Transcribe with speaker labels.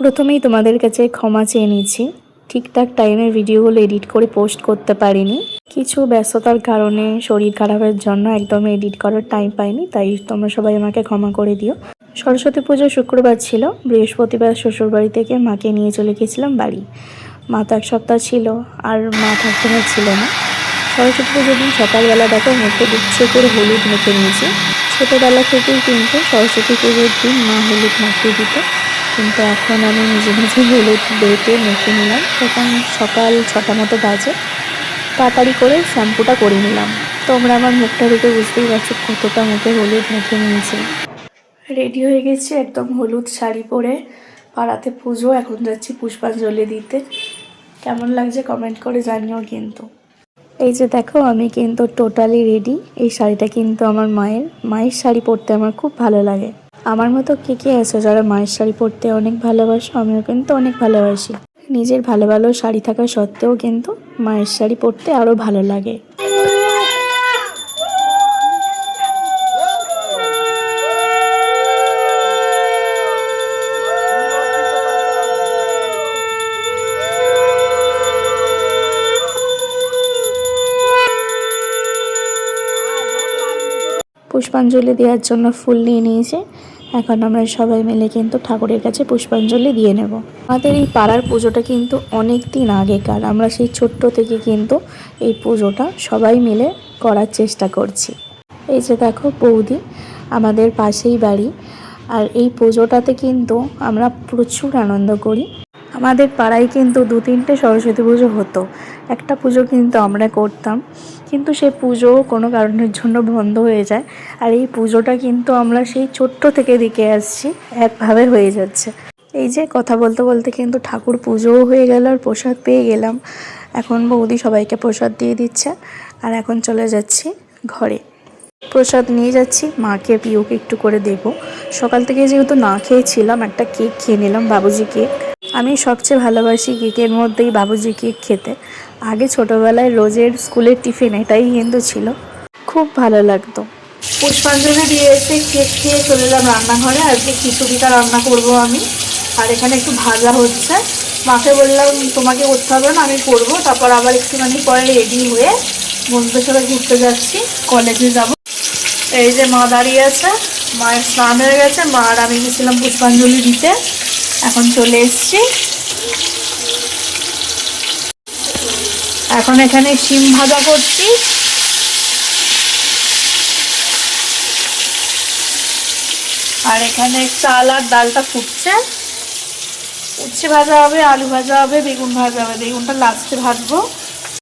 Speaker 1: প্রথমেই তোমাদের কাছে ক্ষমা চেয়ে নিচ্ছি। ঠিকঠাক টাইমে ভিডিওগুলো এডিট করে পোস্ট করতে পারিনি। কিছু ব্যস্ততার কারণে শরীর খারাপের জন্য একদম এডিট করার টাইম পাইনি, তাই তোমরা সবাই আমাকে ক্ষমা করে দিও। সরস্বতী পুজো শুক্রবার ছিল, বৃহস্পতিবার শ্বশুরবাড়ি থেকে মাকে নিয়ে চলে গেছিলাম বাড়ি। মা তো এক সপ্তাহ ছিল, আর মা থাকতে ছিল না। সরস্বতী পুজোর দিন সকালবেলা দেখো মুখে ইচ্ছে করে হলুদ মেখে নিয়েছি। ছোটোবেলা থেকেই কিন্তু সরস্বতী পুজোর দিন মা হলুদ মাখিয়ে দিত। কিন্তু এখন আমি নিজে নিজে হলুদ বেটে মেখে নিলাম। তখন সকাল ছটা মতো বাজে। তাড়াতাড়ি করে শ্যাম্পুটা করে নিলাম। তোমরা আমার মুখটা দেখে বুঝতেই পারছ কতটা মুখে হলুদ মেখে নিয়েছি। রেডি হয়ে গেছি একদম হলুদ শাড়ি পরে। পাড়াতে পুজো, এখন যাচ্ছি পুষ্পাঞ্জলি দিতে। কেমন লাগছে কমেন্ট করে জানিও কিন্তু। এই যে দেখো, আমি কিন্তু টোটালি রেডি এই শাড়িটা কিন্তু আমার মায়ের। মায়ের শাড়ি পরতে আমার খুব ভালো লাগে। আমার মতো কে কে আছে যারা মায়ের শাড়ি পরতে অনেক ভালোবাসো? আমিও কিন্তু অনেক ভালোবাসি। নিজের ভালো ভালো শাড়ি থাকা সত্ত্বেও কিন্তু মায়ের শাড়ি পরতে আরও ভালো লাগে। পুষ্পাঞ্জলি দেওয়ার জন্য ফুল নিয়ে নিয়েছে। এখন আমরা সবাই মিলে কিন্তু ঠাকুরের কাছে পুষ্পাঞ্জলি দিয়ে নেব। আমাদের এই পাড়ার পুজোটা কিন্তু অনেক দিন আগেকার। আমরা সেই ছোট্ট থেকে কিন্তু এই পুজোটা সবাই মিলে করার চেষ্টা করছি। এই যে দেখো বৌদি, আমাদের পাশেই বাড়ি। আর এই পুজোটাতে কিন্তু আমরা প্রচুর আনন্দ করি। আমাদের পাড়ায় কিন্তু দু তিনটে সরস্বতী পুজো হতো। একটা পুজো কিন্তু আমরা করতাম, কিন্তু সেই পুজো কোনো কারণের জন্য বন্ধ হয়ে যায়। আর এই পুজোটা কিন্তু আমরা সেই ছোট্ট থেকে দেখে আসছি, একভাবে হয়ে যাচ্ছে। এই যে কথা বলতে বলতে কিন্তু ঠাকুর পুজোও হয়ে গেল আর প্রসাদ পেয়ে গেলাম। এখন বৌদি সবাইকে প্রসাদ দিয়ে দিচ্ছে আর এখন চলে যাচ্ছি ঘরে। প্রসাদ নিয়ে যাচ্ছি, মাকে পিওকে একটু করে দেব। সকাল থেকে যেহেতু না খেয়েছিলাম, একটা কেক খেয়ে নিলাম, বাবুজি কেক। আমি সবচেয়ে ভালোবাসি কেকের মধ্যেই বাবুজি কেক খেতে। আগে ছোটোবেলায় রোজের স্কুলের টিফিন এটাই কিন্তু ছিল। খুব ভালো লাগতো। পুষ্পাঞ্জলি দিয়ে এসে কেক খেয়ে চলে এলাম রান্নাঘরে। আজকে খিচুড়িটা রান্না করব আমি। আর এখানে একটু ভাজা হচ্ছে। মাকে বললাম, তোমাকে করতে হবে না, আমি করব। তারপর আবার একটুখানি পরে রেডি হয়ে বন্ধুদের সাথে ঘুরতে যাচ্ছি। কলেজে যাব। এই যে মা দাঁড়িয়ে আছে, মায়ের স্নান হয়ে গেছে। মা আর আমি গেছিলাম পুষ্পাঞ্জলি দিতে। এখন চলে এসছি। এখন এখানে সিম ভাজা করছি। আর এখানে চাল আর ডালটা ফুটছে। উচ্ছে ভাজা হবে, আলু ভাজা হবে, বেগুন ভাজা হবে। বেগুনটা লাস্টে ভাজবো।